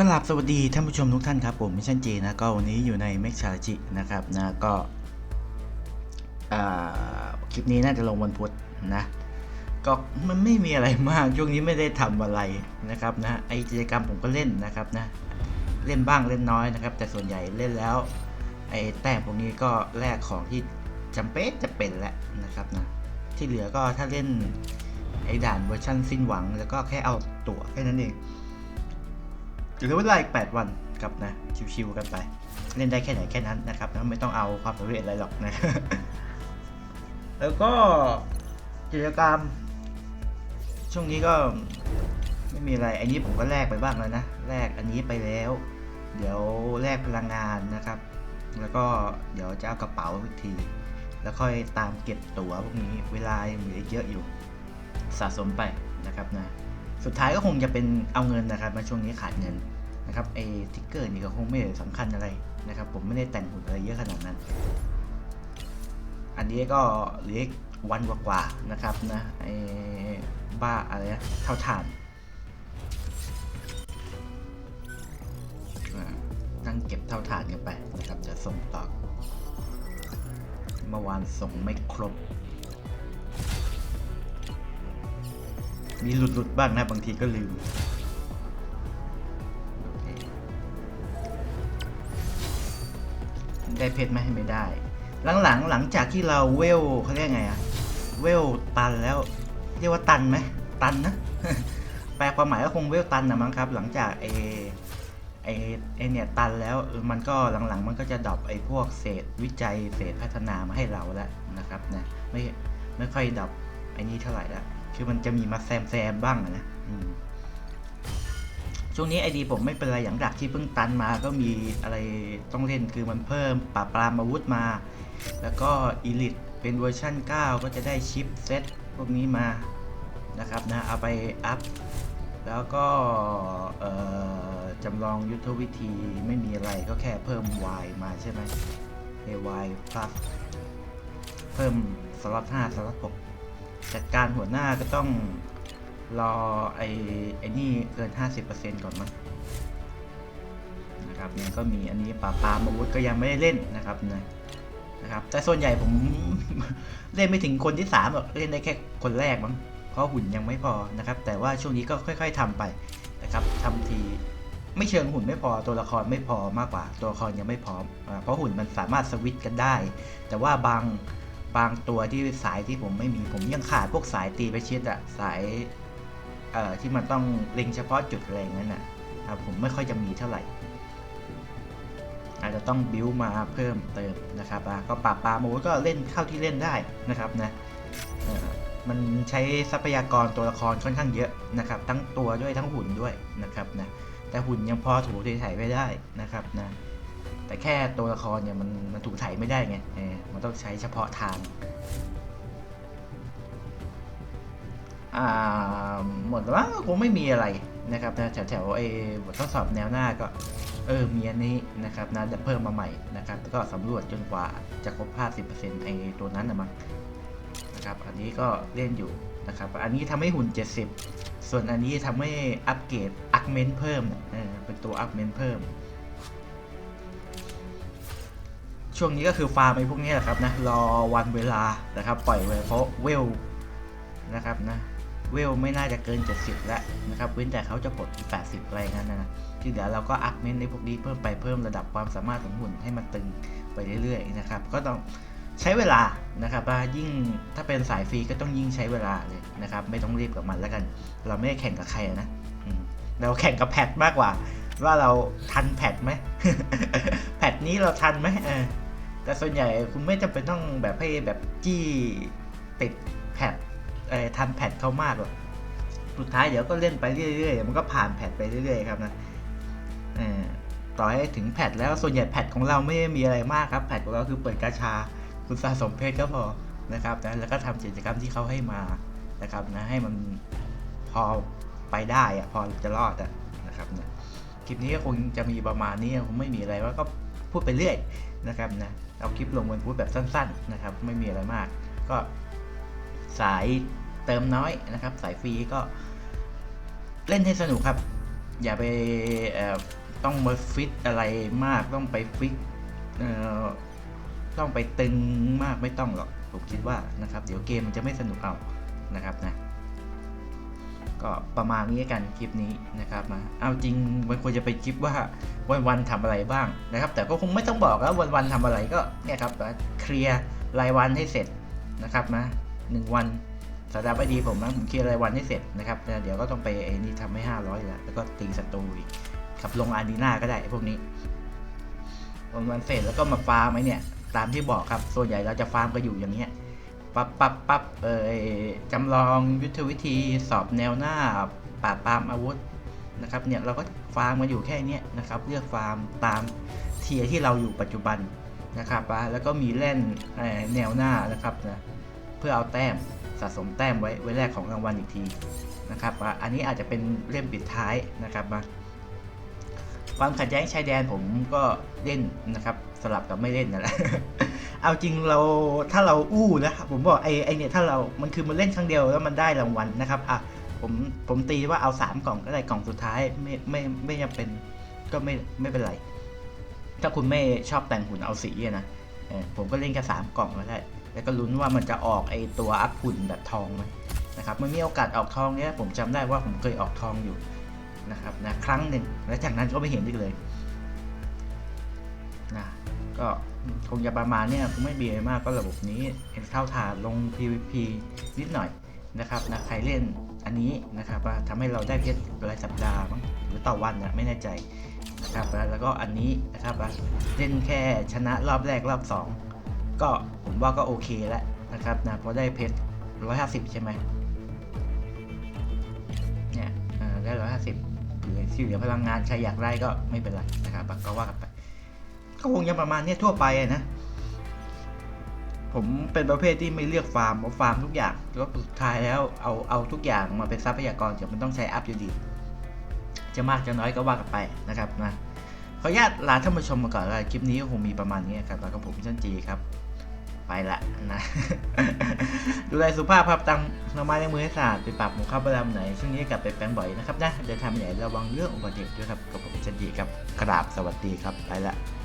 ก็หลับสวัสดีท่านผู้ชมทุกท่านครับผมมิชชั่นเจนะก็วันนี้อยู่ในเมกชาจินะครับนะก็คลิปนี้น่าจะลงวันพุธนะก็มันไม่มีอะไรมากช่วงนี้ไม่ได้ทำอะไรนะครับนะไอกิจกรรมผมก็เล่นนะครับนะเล่นบ้างเล่นน้อยนะครับ แต่ส่วนใหญ่เล่นแล้วไอแต้มพวกนี้ก็แลกของที่จำเป็นจะเป็นแหละนะครับนะที่เหลือก็ถ้าเล่นไอด่านเวอร์ชันสิ้นหวัง แล้วก็แค่เอาตั๋วแค่นั้นเอง หลือเวลาอีก 8 วันกับนะชิวๆกันไป เล่นได้แค่ไหนแค่นั้นนะครับนะไม่ต้องเอาความสำเร็จอะไรหรอกนะ แล้วก็กิจกรรม ช่วงนี้ก็ไม่มีอะไรอันนี้ผมก็แลกไปบ้างแล้วนะแลกอันนี้ไปแล้ว เดี๋ยวแลกพลังงานนะครับ แล้วก็เดี๋ยวจะเอากระเป๋าอีกที แล้วค่อยตามเก็บตั๋วพวกนี้เวลาเหลือเยอะอยู่สะสมไปนะครับนะ สุดท้ายก็คงจะเป็นเอาเงินนะครับ มาช่วงนี้ขาดเงินนะครับไอ้ทิกเกอร์นี่ก็คงไม่ได้สำคัญอะไรนะครับ ผมไม่ได้แต่งหุ่นอะไรเยอะขนาดนั้น อันนี้ก็เลืออีกวันกว่าๆนะครับนะไอ้บ้าอะไรนะเท่าฐานตั้งเก็บเท่าฐานกันไปนะครับจะส่งต่อเมื่อวานส่งไม่ครบ มีหลุดๆบ้างนะบางทีก็ลืมได้เพชรไหมไม่ได้ หลังๆหลังจากที่เราเวลเขาเรียกไงอะเวลตันแล้ว เรียกว่าตันไหมตันนะแปลความหมายก็คงเวลตันนะมั้งครับ หลังจากไอไอไอเนี่ยตันแล้วมันก็หลังๆ มันก็จะดรอปไอพวกเศษวิจัยเศษพัฒนามาให้เราแล้วนะครับนะไม่ไม่ค่อยดรอปไอนี้เท่าไหร่ละ คือมันจะมีมาแซมแซมบ้างนะช่วงนี้ไอดีผมไม่เป็นไรอย่างดักที่เพิ่งตันมาก็มีอะไรต้องเล่นคือมันเพิ่มปราบปรามอาวุธมา แล้วก็อีลิทเป็นเวอร์ชั่น 9 ก็จะได้ชิปเซตพวกนี้มานะครับนะเอาไปอัพ แล้วก็จำลองยุทธวิธีไม่มีอะไรก็แค่เพิ่ม Y มาใช่ไหม AY plus เพิ่มสล็อต5สล็อต6 จัดการหัวหน้าก็ต้องรอไอ้ไอ้นี่เกิน 50%ก่อนมั้งนะครับเนี่ยก็มีอันนี้ปราปามอาวุธก็ยังไม่ได้เล่นนะครับนะนะครับ แต่ส่วนใหญ่ผมเล่นไม่ถึงคนที่3หรอกเล่นได้แค่คนแรกมั้งเพราะหุ่นยังไม่พอนะครับ แต่ว่าช่วงนี้ก็ค่อย ๆทำไปนะครับทำทีไม่เชิงหุ่นไม่พอตัวละครไม่พอมากกว่า ตัวละครยังไม่พร้อมเพราะหุ่นมันสามารถสวิตช์กันได้ แต่ว่าบาง บางตัวที่สายที่ผมไม่มีผมยังขาดพวกสายตีไปชิดอะสายเอ่อที่มันต้องเล็งเฉพาะจุดอะไรงนั้นนะครับผมไม่ค่อยจะมีเท่าไหร่ อาจจะต้องบิวมาเพิ่มเติมนะครับอะก็ปราบปรามโอ้ก็เล่นเข้าที่เล่นได้นะครับนะมันใช้ทรัพยากรตัวละครค่อนข้างเยอะนะครับ ทั้งตัวด้วยทั้งหุ่นด้วยนะครับนะแต่หุ่นยังพอถูถ่ายไม่ได้นะครับนะแต่แค่ตัวละครเนี่ยมันมันถูกไถไม่ได้ไง มันต้องใช้เฉพาะทางหมดแล้วคงไม่มีอะไรนะครับนะแถวๆไอ้บททดสอบแนวหน้าก็เออมีอันนี้นะครับนะจะเพิ่มมาใหม่นะครับแล้วก็สำรวจจนกว่าจะครบ 50%ไอ้ตัวนั้นนะมั้งนะครับอันนี้ก็เล่นอยู่นะครับอันนี้ทำให้หุ่น 70 ส่วนอันนี้ทำให้อัปเกรดอักเมนเพิ่มเออเป็นตัวอักเมนเพิ่ม ช่วงนี้ก็คือฟาร์มไอ้พวกนี้แหละครับนะรอวันเวลานะครับ ปล่อยไว้เพราะเวลนะครับนะเวลไม่น่าจะเกิน 70 แล้วนะครับเว้นแต่เขาจะปลดที่80 อะไรงั้นนะที่เหลือเราก็อัพเมนในพวกนี้เพิ่มไปเพิ่มระดับความสามารถของหุ่นให้มันตึงไปเรื่อยๆนะครับ ก็ต้องใช้เวลานะครับยิ่งถ้าเป็นสายฟรีก็ต้องยิ่งใช้เวลาเลยนะครับ ไม่ต้องรีบกับมันแล้วกัน เราไม่ได้แข่งกับใครนะเราแข่งกับแพทมากกว่า ว่าเราทันแพทไหมแพทนี้เราทันไหมเออ แต่ส่วนใหญ่คุณไม่จำเป็นต้องแบบให้แบบจี้ติดแพทเอ่อทันแพทเข้ามากหรอกสุดท้ายเดี๋ยวก็เล่นไปเรื่อยๆ มันก็ผ่านแพทไปเรื่อยๆครับนะอต่อให้ถึงแพทแล้วส่วนใหญ่แพทของเราไม่ได้มีอะไรมากครับแพทของเราคือเปิดกาชาคุณสะสมเพชรก็พอนะครับนะแล้วก็ทำกิจกรรมที่เขาให้มานะครับนะให้มันพอไปได้อะพอจะรอดอะนะครับนะคลิปนี้ก็คงจะมีประมาณนี้คงไม่มีอะไรว่าก็ พูดไปเรื่อยนะครับนะเอาคลิปลงวันพุธแบบสั้นๆนะครับไม่มีอะไรมาก ก็สายเติมน้อยนะครับ สายฟรีก็เล่นให้สนุกครับ อย่าไปต้องมาฟิตอะไรมากต้องไปฟิกต้องไปตึงมากไม่ต้องหรอกผมคิดว่านะครับ เดี๋ยวเกมมันจะไม่สนุกเอานะครับนะ ก็ประมาณนี้กันคลิปนี้นะครับมาเอาจริงมันควรจะเป็นคลิปว่าวันวันๆทำอะไรบ้างนะครับ แต่ก็คงไม่ต้องบอกแล้ววันวันๆทำอะไรก็เนี่ยครับเคลียร์รายวันให้เสร็จนะครับนะหนึ่งวันสัปดาห์ไม่ดีผมนะผมเคลียร์รายวันให้เสร็จนะครับแล้วเดี๋ยวก็ต้องไปไอ้นี่ทำให้ห้าร้อยแล้วแล้วก็ตีศัตรูอีกครับลงอารีนาก็ได้พวกนี้วันวันๆเสร็จแล้วก็มาฟาร์มไอ้เนี่ยตามที่บอกครับส่วนใหญ่เราจะฟาร์มก็อยู่อย่างเงี้ย ปับปับปับเอ่ยจำลองยุทธวิธีสอบแนวหน้าปราบปรามอาวุธนะครับเนี่ยเราก็ฟาร์มมาอยู่แค่นี้นะครับเลือกฟาร์มตามเทียที่เราอยู่ปัจจุบันนะครับแล้วก็มีเล่นแนวหน้านะครับนะเพื่อเอาแต้มสะสมแต้มไว้ไว้แรกของรางวัลอีกทีนะครับอันนี้อาจจะเป็นเล่มปิดท้ายนะครับมาความขัดแย้งชายแดนผมก็เล่นนะครับสลับกับไม่เล่นนั่นแหละ เอาจริงเราถ้าเราอู้นะครับผมบอกไอ้ไอเนี่ยถ้าเรา มันคือมันเล่นครั้งเดียวแล้วมันได้รางวัลนะครับอะผมผมตีว่าเอาสามกล่องก็ได้กล่องสุดท้ายไม่ไม่ไม่จำเป็นก็ไม่ไม่เป็นไร ถ้าคุณไม่ชอบแต่งหุ่นเอาสีนะผมก็เล่นแค่สามกล่องก็ได้แล้วก็ลุ้นว่ามันจะออกไอ้ตัวอัพหุ่นแบบทองไหมนะครับมันมีโอกาสออกทองเนี้ยผมจำได้ว่าผมเคยออกทองอยู่นะครับนะครั้งหนึ่งแล้วจากนั้นก็ไม่เห็นอีกเลยนะ ก็คงจะประมาณเนี้ยคงไม่มีอะไรมากก็ระบบนี้เห็นเข้าฐานลง PVP นิดหน่อยนะครับนะใครเล่นอันนี้นะครับว่าทำให้เราได้เพชรรายสัปดาห์มั้งหรือต่อวันนะไม่แน่ใจนะครับแล้วก็อันนี้นะครับว่าเล่นแค่ชนะรอบแรกรอบ 2 ก็ผมว่าก็โอเคแล้วนะครับนะเพราะได้เพชร150 ใช่ไหมเนี่ยได้150หรือที่เหลือพลังงานใครอยากได้ก็ไม่เป็นไรนะครับก็ว่ากันไป ก็คงจะประมาณนี้ทั่วไปนะผมเป็นประเภทที่ไม่เลือกฟาร์มเพราะฟาร์มทุกอย่างแล้วสุดท้ายแล้วเอาเอาทุกอย่างมาเป็นทรัพยากรเดี๋ยวมันต้องใช้อัพอยู่ดี จะมากจะน้อยก็ว่ากันไปนะครับนะขออนุญาตลาท่านผู้ชมมาก่อนแล้วคลิปนี้ก็คงมีประมาณนี้ครับแล้วก็ผมชั้นจีครับ ไปละนะดูแลสุภาพครับตังน้ำไม้ในมือให้สะอาดไปปรับหมูข้าวประดำไหนช่วงนี้กลับไปแปลงบ่อยนะครับนะเดินทางไปไหนระวังเรื่องอุบัติเหตุด้วยครับกับผมชั้นจีครับกราบสวัสดีครับไปละ